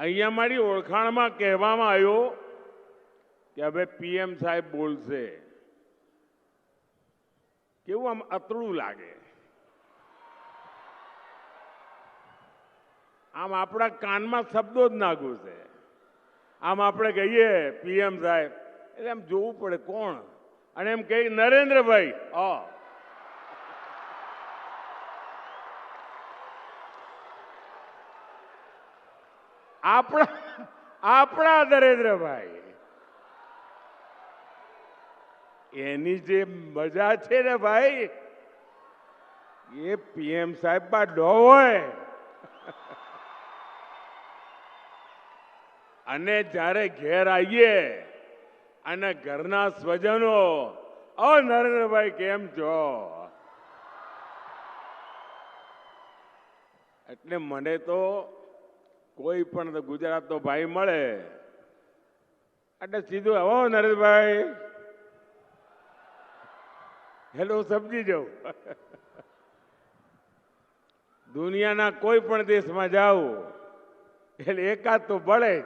અહીંયા મારી ઓળખાણમાં કહેવામાં આવ્યો કે હવે પીએમ સાહેબ બોલશે. કેવું આમ અતળું લાગે? આમ આપણા કાનમાં શબ્દો જ ના ઘૂસે. આમ આપણે કહીએ, પીએમ સાહેબ, એટલે આમ જોવું પડે કોણ? અને એમ કહે, નરેન્દ્રભાઈ. અ આપણા આપણા નરેન્દ્રભાઈ એની જે મજા છે ને ભાઈ, એ પીએમ સાહેબમાં ડો હોય. અને જ્યારે ઘેર આવીએ, અને ઘરના સ્વજનો, ઓ નરેન્દ્રભાઈ, કેમ છો? એટલે મને તો કોઈ પણ ગુજરાતનો ભાઈ મળે. એટલે સીધું હો નરેશભાઈ. હેલો સમજી જાઉં દુનિયાના કોઈ પણ દેશમાં જાઓ, એટલે એકાદ તો ભળે જ.